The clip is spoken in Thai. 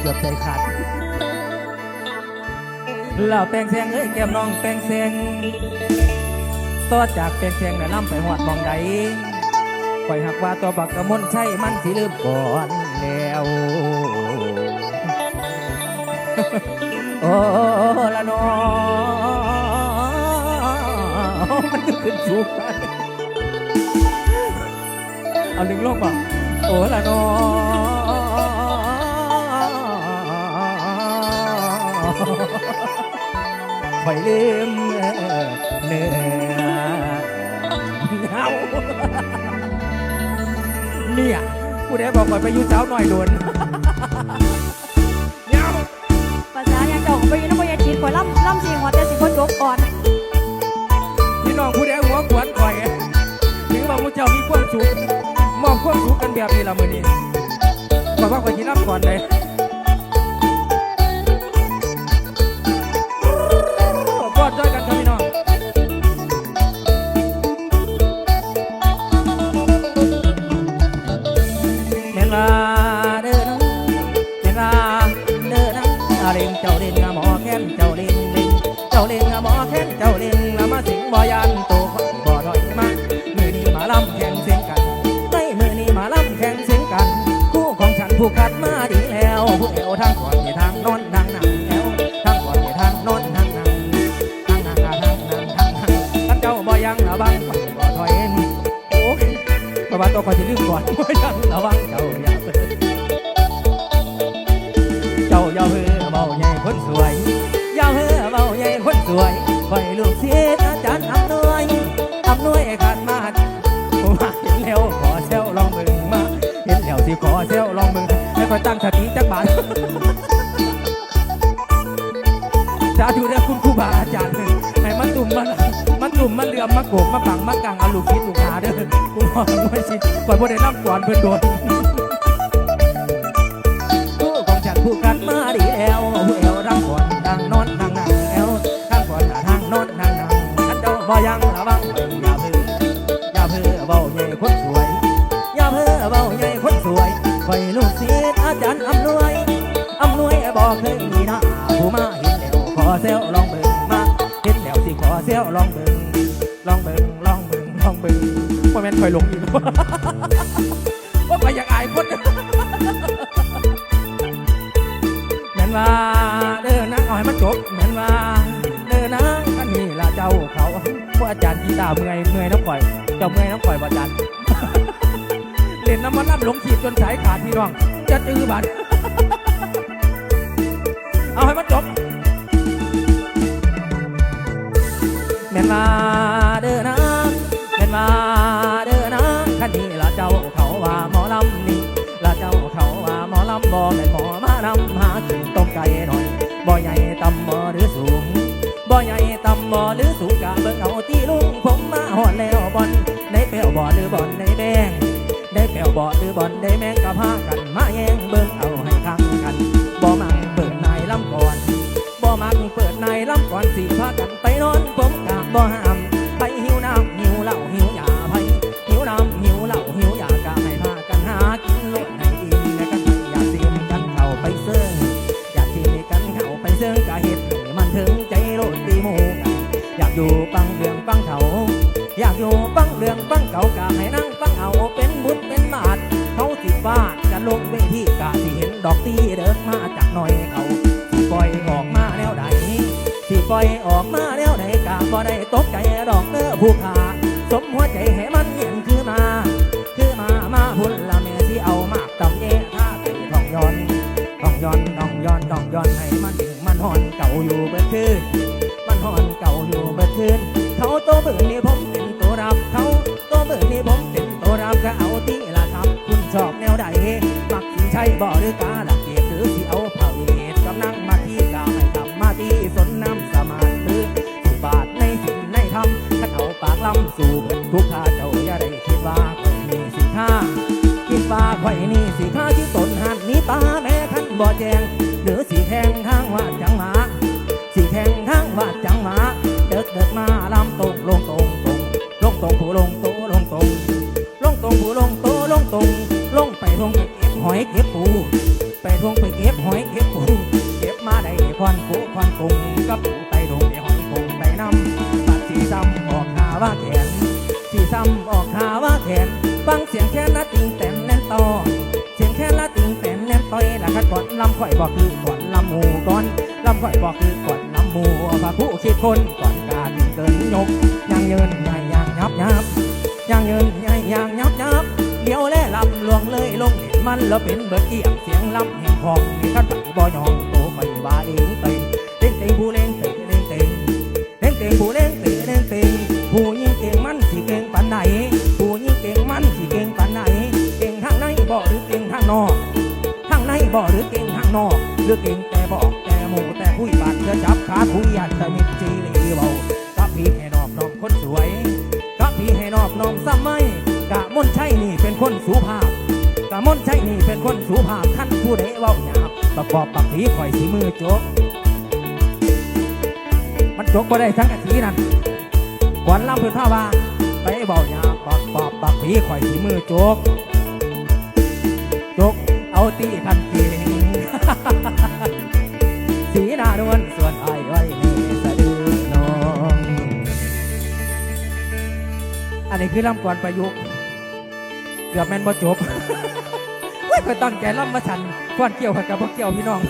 เกือบใจขาดเหล่าแปลงแซงเอ้ยแก้มน้องแปลงแซงต่อจากแปลงแซงแม่ล่ำไปหอดมองใดปล่อยหักว่าตัวบักกระมนใช่มันสิลืมก่อนแล้วโอ้ละน้องมันขึ้นสูงไปเอาหนึ่งลกป่ะโอ้ละน้อง คอยลืมเนื้อเหงาเนี่ยผู้ใดบอกคอยไปอยุ่เจ้าหน่อยโดนเหงาภาษาอย่างเจ้าของไปอยินน้ำพยาจีนข่อยล่ำล่ำสิหัวแต่สิคนจบก่อน พี่น้องผู้ใดหัวขวนข่อยถือว่ามุเจ้ามีความสุขมอบความสุขกันแบบนี้ละมื้อนี้บอกว่าข่อยสิรับก่อนเลย เล่นเจ้าเล่งาหมอแค้นเจ้าเล่นเล่นเจ้าเล่งหมอแค้นเจ้าเล่งละมาสิงบ่ยันโตคนบ่ถอยมามือนี้มาล่ำแข่งเสียงกันในมือนี้มาล่ำแข่งเสียงกัน คู่ของฉันผู้คัดมาดีแล้วผู้เอวทางก่อนที่ทางโนอนทางหนังแอวทางก่อนที่ทางโนอนทางหนังทางหนังอะทางหนังทางหนังท่านเจ้าบ่ยังระวังบ่ถอยโอ้ยประวัติตัวคอยสิลืมก่อนบ่ยังระวังเจ้าอย่าเพิ่ง คนสวยอย่าเพ้อเบาใหญ่คนสวยคอยลูกศิษย์อาจารย์อำนวยอำนวยขันมาผมาเห็นแล้วขอเซลลองมึงมา เห็นแล้วสิขอเซลลองมึงให้คอยตั้งสติจักบาทสาธุเด้อคุณครูบาอาจารย์ให้มันตุ่มมันมันตุ่มมันเรือมมาโกบมาปังมากังเอาลูกศิษย์ลูกหาเด้อคุณพ่ออำนวยสิก่อนบ่ได้รับก่อนเพิ่อนโดน บ่ยังระวังเบิ่งอย่าเพ้ออย่าเพ้อเบาใหญ่คนสวย อย่าเพ้อเบาใหญ่คนสวยคอยลูกศิษย์อาจารย์อำนวยอำนวยบอกเคยมีหน้าผู้มาเห็นแล้วขอเซลลองเบิ่งมาเห็นแล้วสิขอเซลลองเบิ่งลองเบิ่งลองเบิ่งลองเบิ่งว่าแม่นคอยลงอีกว่าไปอยากอายคนแม่นว่า พวกอาจารย์กีตาร์เมื่อยเมื่อยน้ำปล่อย เจ้าเมื่อยน้ำปล่อยบ่อาจารย์เล่นน้ำมันน้ำหลงขีดจนสายขาดพี่น้องจะจื้อบัตรเอาให้มันจบแม่นมาเด้อนะแม่นมาเด้อนะคันนี้ หอดแล้วบอลได้เปรียวบ่หรือบอลได้แดงได้แปลวบ่หรือบอลได้แมงกะพากัน มาแย่งเบิ่งเอาให้คังกันบ่มังเปิดนายลำก่อนบ่มังเปิดนายลำก่อนสิพากันไปนอนผมกะบ่ห้ามไปหิวน้ำหิวเหล้าหิว งเรื่องฟังเก่ากะให้นั่งฟังเอาเป็นบุญเป็นบาทเขาสิฟาทจะลงเวทีกะสิเห็นดอกตีเดินมาจากหน่อยเขาสิปล่อยออกมาแนวใดสิปล่อยออกมาแนวใดกะบ่ได้ตกใจดอกเด้อผู้ขาสมหัวใจ ช่บ่หรือกาละเกียดหรือสิเอาเผาเหตุกำลังมาที่กาให้ทำมาที่สนน้ำสมานหรือสุบาทในสิ่งในธรรมขันเอาปากลำสู่เบิดทุกข้าเจ้าอย่าได้คิดว่าข่อยมีสิท่าคิดว่าข่อยนี่สิท่าที่ตนหันนี้ตาแม่ขันบ่แจง กับปูไต่ลงในหอยคงไต่น้ำปัดสีซ้ำออกหาว่าแขนสีซ้ำออกหาว่าแขนฟังเสียงแค่ละติงแต้มแน่นต่อเสียงแค่ละติงแต้มแน่นต่อยละขัดก่อนลำข่อยบอกคือก่อนลำหมูก่อนลำข่อยบอกคือก่อนลำหมูพระผู้คิดคนก่อนการเกินยกยังเยินไม่ยังยับยับยังเยินไม่ยังยับยับเลี้ยวแล่ลำลวงเลยลงมันแล้วเป็นเบิดเอียงเสียงลำแห่งห้องมีขั้นไปบ่ยองโตไปบ้าเอง งผู้เล่งเต็งเต็งเต็งผู้ยิ่งเก่งมันสิเก่งปานไหนผู้ยิ่งเก่งมันสิเก่งปานไหนเก่งทางในบ่หรือเก่งทางนอกทางในบ่หรือเก่งทางนอกหรือเก่งแต่บอกแต่หมูแต่คุยปากเธอจับขาคุยยันแต่มิตรจีรีเบากับพี่ให้นอบน้อมคนสวยกับพี่ให้นอบน้อมซ้ำไม่กะม่นใช่นี่เป็นคนสุภาพกะม่นใช่นี่เป็นคนสุภาพท่านผู้ใดเว้าหยาบประกอบปักผีข่อยสีมือโจกมัน จกบ่ได้ทั้งกะทีนั่นก่อนล่ำเพื่นข้าว่าไปเบาหยาบปักปอบปักผีข่อยสีมือโจก จกเอาตีคันเก่งสีหน้านวลส่วนไอ้ายไว้ในสะดือน้อง อันนี้คือล่ำก่อนประยุกต์เกือบแม่นบ่จบเว้ยก็ตั้งใจล่ำมาฉันก่อนเกี่ยวกับบ่เกี่ยวพี่น้อง